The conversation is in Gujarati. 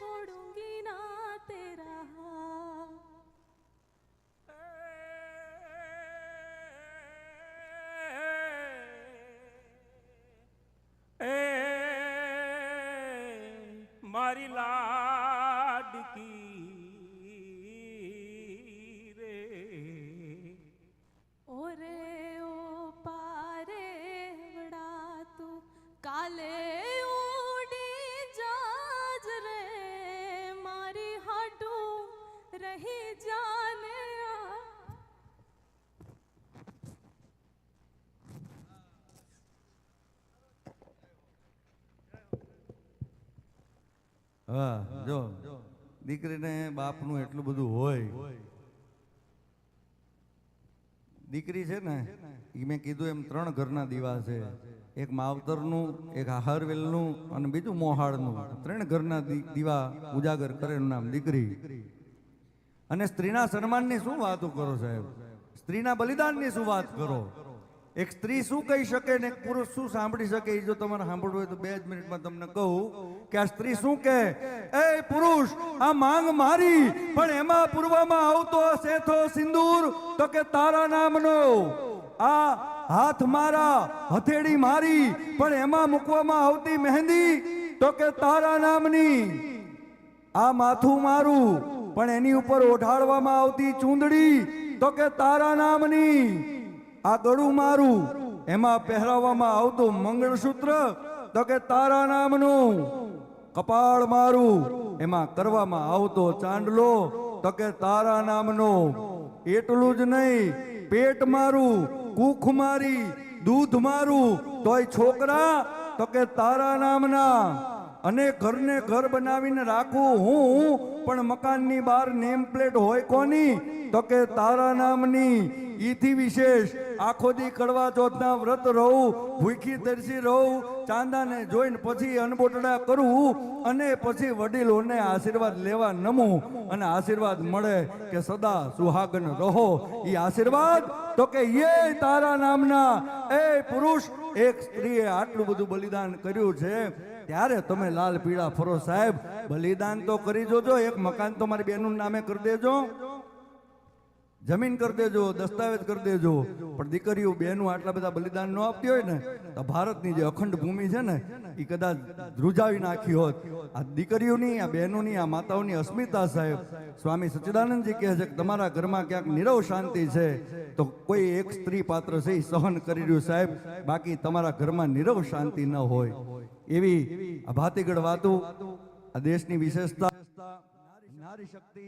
छोड़ूंगी ना तेरा ए, ए, ए, मारी ला હા, જો. દીકરીને બાપનું એટલું બધું હોય. દીકરી છે ને એ મેં કીધું એમ ત્રણ ઘરના દીવા છે. એક માવતરનું, એક હાહરવેલનું અને બીજું મોહાળનું. ત્રણ ઘરના દીવા ઉજાગર કરે એનું નામ દીકરી. અને સ્ત્રીના સન્માનની શું વાતો કરો સાહેબ? સ્ત્રીના બલિદાનની શું વાત કરો? એક સ્ત્રી શું કહી શકે ને પુરુષ શું સાંભળી શકે એ જો તમારે સાંભળવું હોય તો બે જ મિનિટમાં તમને કહું કે આ સ્ત્રી શું કહે? એ પુરુષ, આ માંગ મારી, પણ એમાં પૂર્વમાં આવતો શેથો સિંદૂર, તો કે તારા નામનો. આ હાથ મારા, હથેળી મારી, પણ એમાં મૂકવામાં આવતી મહેંદી, તો કે તારા નામની. આ માથું મારું, પણ એની ઉપર ઓઢાડવામાં આવતી ચૂંદડી, તો કે તારા નામની. આ ગળું મારું. એમાં પહેરાવવામાં આવતું મંગળસૂત્ર તો કે તારા નામનું. કપાળ મારું. એમાં કરવામાં આવતો ચાંદલો તો કે તારા નામનો. એટલું જ નહીં, પેટ મારું, કૂખ મારી, દૂધ મારું. તોય છોકરા તો કે તારા નામના. અને ઘરને ઘર બનાવીને રાખું હું, પણ મકાનની બહાર નેમ પ્લેટ હોય કોની? તો કે તારા નામની. ઈથી વિશેષ આખો દી કડવા ચોથના વ્રત રહું, ભૂખી તરસી રહું, ચાંદાને જોઈને પછી અનબોટડા કરું અને પછી વડીલોને આશીર્વાદ લેવા નમું અને આશીર્વાદ મળે કે સદા સુહાગન રહો. એ આશીર્વાદ? તો કે યે તારા નામના, એ પુરુષ, એક સ્ત્રીએ આટલું બધું બલિદાન કર્યું છે, ત્યારે તમે લાલ પીળા ફરો સાહેબ. બલિદાન તો કરી જોજો, એક મકાન તો મારી બેનનું નામે કરી દેજો. જમીન કરી દેજો, દસ્તાવેજ કરી દેજો. પણ દીકરીઓ બહેનો આટલા બધા બલિદાન ન આપતી હોય ને, તો ભારતની જે અખંડ ભૂમિ છે ને એ કદાચ ધ્રુજાવી નાખી હોત. આ દીકરીઓની, આ બહેનોની, આ માતાઓની અસ્મિતા સાહેબ, સ્વામી સચ્ચિદાનંદજી કહે છે કે તમારા ઘરમાં ક્યાંક નિરવ શાંતિ છે, તો કોઈ એક સ્ત્રી પાત્ર છે એ સહન કરી રહ્યું સાહેબ, બાકી તમારા ઘરમાં નિરવ શાંતિ ન હોય. એવી આ ભાતીગઢ વાતો, આ દેશની વિશેષતા, નારી શક્તિ